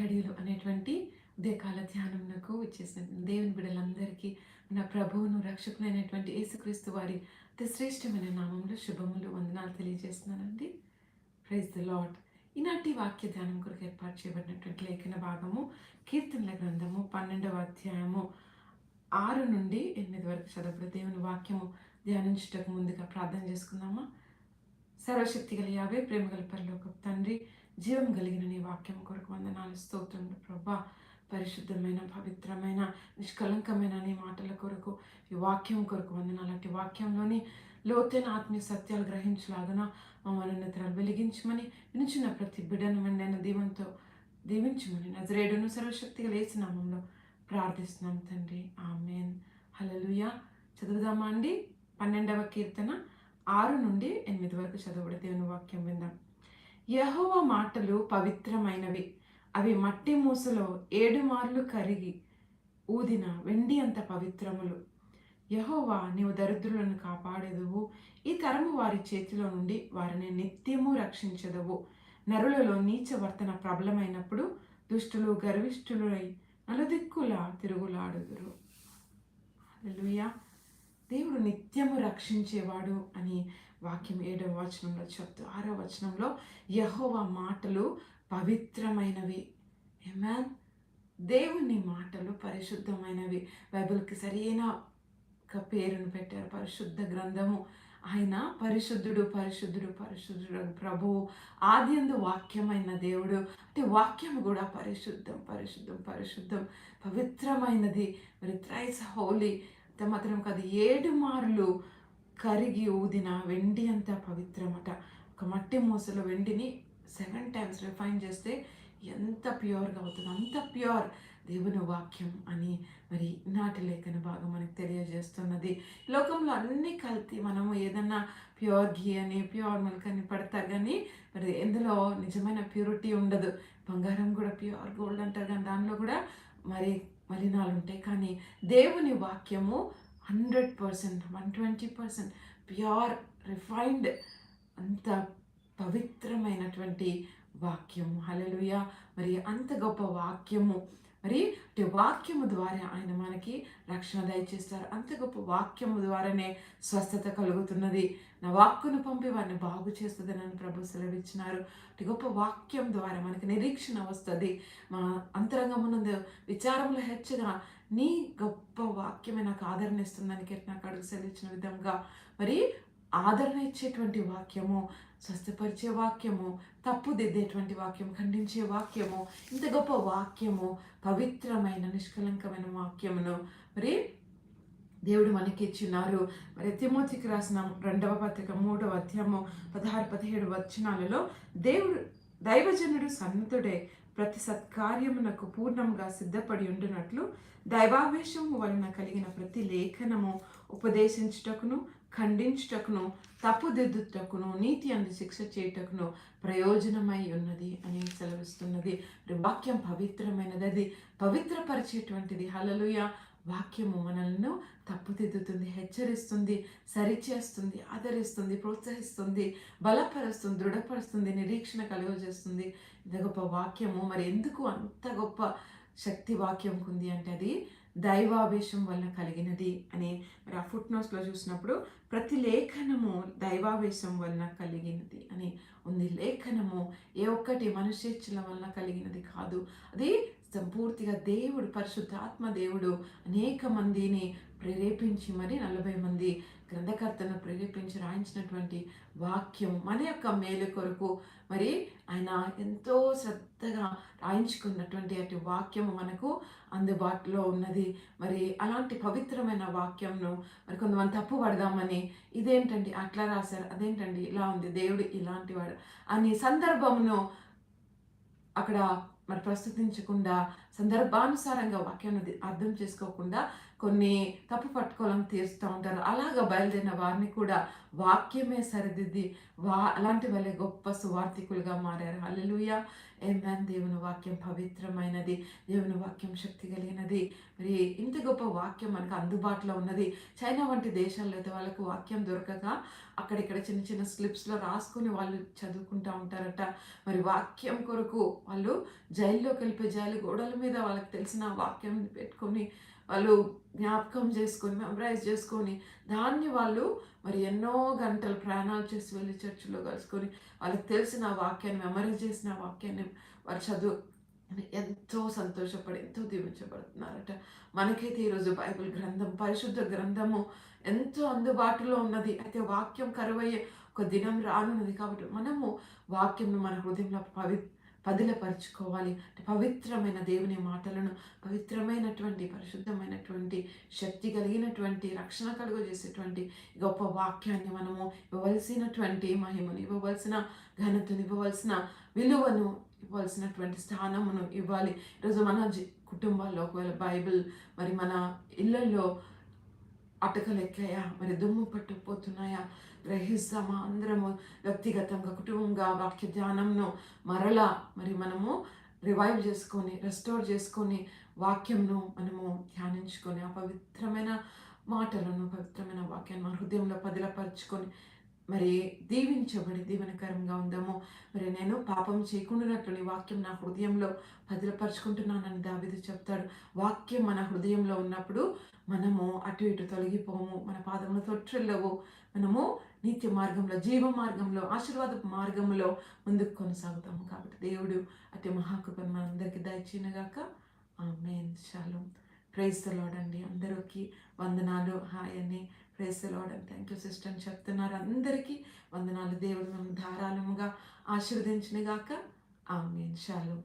గడియలు అనేటువంటి ఉదయకాల ధ్యానంకు వచ్చేసిన దేవుని బిడ్డలందరికీ నా ప్రభువును రక్షకునైనటువంటి యేసుక్రీస్తు వారి అతి శ్రేష్టమైన నామంలో శుభములు వందనాలు తెలియజేస్తున్నానండి. ప్రైజ్ ద లాడ్ ఈనాటి వాక్య ధ్యానం కొరకు ఏర్పాటు చేయబడినటువంటి లేఖన భాగము కీర్తనల గ్రంథము పన్నెండవ అధ్యాయము ఆరు నుండి ఎనిమిది వరకు చదవబడి దేవుని వాక్యము ధ్యానించటకు ముందుగా ప్రార్థన చేసుకుందామా? సర్వశక్తి గల యావే ప్రేమ గల పరిలోక తండ్రి జీవం కలిగిన నీ వాక్యం కొరకు వందనాలు స్తోత్రములు ప్రభా. పరిశుద్ధమైన పవిత్రమైన నిష్కలంకమైన నీ మాటల కొరకు ఈ వాక్యం కొరకు వందనాలు. అట్టి వాక్యంలోని లోతైన ఆత్మీయ సత్యాలు గ్రహించలాగన మమ్మల్ని నిద్రలు వెలిగించమని నిలిచిన ప్రతి బిడ్డను మెండైన దీవంతో దీవించమని నజరేడును సర్వశక్తిగా లేచి నామంలో ప్రార్థిస్తున్నాం తండ్రి. ఆమెన్. హలలుయ చదువుదామా అండి? పన్నెండవ కీర్తన. ఆరు నుండి ఎనిమిది వరకు చదవబడి దేవుని వాక్యం విందాం. యహోవ మాటలు పవిత్రమైనవి. అవి మట్టి మూసలో ఏడు మార్లు కరిగి ఊదిన వెండి అంత పవిత్రములు. యహోవా నీవు దరిద్రులను కాపాడేదువు. ఈ తరము వారి చేతిలో నుండి వారిని నిత్యము రక్షించదవు. నరులలో నీచ వర్తన ప్రబలమైనప్పుడు దుష్టులు గర్విష్ఠులై నలుదిక్కులా తిరుగులాడుదురు. హల్లెలూయా. దేవుడు నిత్యము రక్షించేవాడు అని వాక్యం ఏడవ వచనంలో చెప్తూ ఆరో వచనంలో యహోవా మాటలు పవిత్రమైనవి. ఏమాన్ దేవుని మాటలు పరిశుద్ధమైనవి. బైబిల్కి సరైన ఒక పేరును పెట్టారు. పరిశుద్ధ గ్రంథము. ఆయన పరిశుద్ధుడు పరిశుద్ధుడు పరిశుద్ధుడు ప్రభువు ఆద్యందు వాక్యమైన దేవుడు. అంటే వాక్యం కూడా పరిశుద్ధం పరిశుద్ధం పరిశుద్ధం పవిత్రమైనది. మరి త్రైస్ హోలీ అంత మాత్రం కాదు ఏడు మార్లు కరిగి ఊదిన వెండి అంత పవిత్రమట. ఒక మట్టి మూసలో వెండిని సెవెన్ టైమ్స్ రిఫైన్ చేస్తే ఎంత ప్యూర్గా అవుతుంది అంత ప్యూర్ దేవుని వాక్యం అని మరి నాటి లేఖన భాగం మనకు తెలియజేస్తున్నది. లోకంలో అన్ని కల్తీ మనము ఏదన్నా ప్యూర్ ఘీ అని ప్యూర్ మిల్క్ అని పడతారు కానీ మరి ఎందులో నిజమైన ప్యూరిటీ ఉండదు. బంగారం కూడా ప్యూర్ గోల్డ్ అంటారు కానీ దానిలో కూడా మరి మలినాలు ఉంటాయి కానీ దేవుని వాక్యము hundred percent one twenty percent pure refined అంత పవిత్రమైనటువంటి వాక్యము. హలలుయ మరి అంత గొప్ప వాక్యము. మరి అంటే వాక్యము ద్వారా ఆయన మనకి రక్షణ దయచేస్తారు. అంత గొప్ప వాక్యము ద్వారానే స్వస్థత కలుగుతున్నది. నా వాక్కును పంపి వారిని బాగు చేస్తుందని అని ప్రభు సెలవిచ్చినారు. అంటే గొప్ప వాక్యం ద్వారా మనకి నిరీక్షణ వస్తుంది. మా అంతరంగమునందు విచారంలో హెచ్చగా నీ గొప్ప వాక్యమే నాకు ఆదరణ ఇస్తుందని నాకు అడుగు సెలవిచ్చిన విధంగా. మరి ఆదరణ ఇచ్చేటువంటి వాక్యము స్వస్థపరిచే వాక్యము తప్పు దిద్దేటువంటి వాక్యం ఖండించే వాక్యము ఇంత గొప్ప వాక్యము పవిత్రమైన నిష్కలంకమైన వాక్యమును మరి దేవుడు మనకి ఇచ్చినారు. మరి తిమోతికి రాసిన రెండవ పత్రిక మూడవ అధ్యాయము పదహారు పదిహేడు వచనాలలో దేవుడు దైవజనుడు సన్నతుడే ప్రతి సత్కార్యమునకు పూర్ణంగా సిద్ధపడి ఉండినట్లు దైవావేశము వలన కలిగిన ప్రతి లేఖనము ఉపదేశించుటకును ఖండించుటకును తప్పుదిద్దుటకును నీతి అందు శిక్ష చేయుటకును ప్రయోజనమై ఉన్నది అని సెలవిస్తున్నది. వాక్యం పవిత్రమైనది అది పవిత్రపరిచేటువంటిది. హలలుయ వాక్యము మనల్ని తప్పుదిద్దుతుంది హెచ్చరిస్తుంది సరిచేస్తుంది ఆదరిస్తుంది ప్రోత్సహిస్తుంది బలపరుస్తుంది దృఢపరుస్తుంది నిరీక్షణ కలుగజేస్తుంది. ఇది గొప్ప వాక్యము. మరి ఎందుకు అంత గొప్ప శక్తి వాక్యం ఉంది అంటే అది దైవావేశం వల్ల కలిగినది అని మరి ఆ ఫుట్ నోట్స్లో చూసినప్పుడు ప్రతి లేఖనము దైవావేశం వలన కలిగినది అని ఉంది. లేఖనము ఏ ఒక్కటి మనుష్యచ్చుల వలన కలిగినది కాదు. అది సంపూర్తిగా దేవుడు పరిశుద్ధాత్మ దేవుడు అనేక మందిని ప్రేరేపించి మరి నలభై మంది గ్రంథకర్తను ప్రేరేపించి రాయించినటువంటి వాక్యం మన యొక్క మేలు కొరకు మరి ఆయన ఎంతో శ్రద్ధగా రాయించుకున్నటువంటి అటు వాక్యం మనకు అందుబాటులో ఉన్నది. మరి అలాంటి పవిత్రమైన వాక్యంను మరి కొంతమంది తప్పు పడదామని ఇదేంటండి అట్లా రాశారు అదేంటండి ఇలా ఉంది దేవుడు ఇలాంటి వాడు అని సందర్భమును అక్కడ మరి ప్రస్తుతించకుండా సందర్భానుసారంగా వాక్యాన్ని అర్థం చేసుకోకుండా కొన్ని తప్పు పట్టుకోవాలని తీరుస్తూ ఉంటారు. అలాగా బయలుదేరిన వారిని కూడా వాక్యమే సరిదిద్ది వా అలాంటి వాళ్ళే గొప్ప సువార్థికులుగా మారారు. అల్లెలుయ ఏమన్? దేవుని వాక్యం పవిత్రమైనది. దేవుని వాక్యం శక్తి కలిగినది. మరి ఇంత గొప్ప వాక్యం మనకు అందుబాటులో ఉన్నది. చైనా వంటి దేశాల్లో అయితే వాళ్ళకు వాక్యం దొరకక అక్కడిక్కడ చిన్న చిన్న స్లిప్స్లో రాసుకొని వాళ్ళు చదువుకుంటూ ఉంటారట. మరి వాక్యం కొరకు వాళ్ళు జైల్లోకి వెళ్ళిపోయి జైలు గోడల మీద వాళ్ళకి తెలిసిన వాక్యం పెట్టుకొని వాళ్ళు జ్ఞాపకం చేసుకొని మెమరైజ్ చేసుకొని దాన్ని వాళ్ళు మరి ఎన్నో గంటలు ప్రయాణాలు చేసి వెళ్ళి చర్చిలో కలుసుకొని వాళ్ళకి తెలిసిన వాక్యాన్ని మెమరైజ్ చేసిన వాక్యాన్ని వారు చదువు ఎంతో సంతోషపడి ఎంతో దీవించబడుతున్నారట. మనకైతే ఈరోజు బైబిల్ గ్రంథం పరిశుద్ధ గ్రంథము ఎంతో అందుబాటులో ఉన్నది. అయితే వాక్యం కరువయ్యే ఒక దినం రానున్నది కాబట్టి మనము వాక్యంను మన హృదయంలో పవిత్ర పదిలపరుచుకోవాలి. పవిత్రమైన దేవుని మాటలను పవిత్రమైనటువంటి పరిశుద్ధమైనటువంటి శక్తి కలిగినటువంటి రక్షణ కలుగజేసేటువంటి గొప్ప వాక్యాన్ని మనము ఇవ్వవలసినటువంటి మహిమను ఇవ్వవలసిన ఘనతను ఇవ్వవలసిన విలువను ఇవ్వాల్సినటువంటి స్థానమును ఇవ్వాలి. ఈరోజు మన కుటుంబాల్లో ఒకవేళ బైబిల్ మరి మన అటకలు అటకలెక్కాయా మరి దుమ్ము పట్టుకుపోతున్నాయా? గ్రహిస్తామా అందరము? వ్యక్తిగతంగా కుటుంబంగా వాక్య ధ్యానంను మరలా మరి మనము రివైవ్ చేసుకొని రెస్టోర్ చేసుకొని వాక్యంను మనము ధ్యానించుకొని ఆ పవిత్రమైన మాటలను పవిత్రమైన వాక్యాన్ని మన హృదయంలో పదిలపరుచుకొని మరి దీవించబడి దీవెనకరంగా ఉందాము. మరి నేను పాపం చేయకుండానట్లు నీ వాక్యం నా హృదయంలో భద్రపరుచుకుంటున్నానని దావిది చెప్తాడు. వాక్యం మన హృదయంలో ఉన్నప్పుడు మనము అటు ఇటు తొలగిపోము మన పాదములు తొట్టిల్లవు మనము నిత్య మార్గంలో జీవ మార్గంలో ఆశీర్వాద మార్గంలో ముందుకు కొనసాగుతాము కాబట్టి దేవుడు అటు మహాకృపను మనందరికీ దయచినగాక మెయిన్ శాలం ప్రైస్తలోడండి అందరికీ వందనాలు. హాయ్ అని ప్రైస్తలోడని థ్యాంక్ యూ సిస్టర్ అని చెప్తున్నారు. అందరికీ వందనాలు. దేవుడు మనం ధారాళముగా ఆశీర్వదించినగాక. మెయిన్ శాలం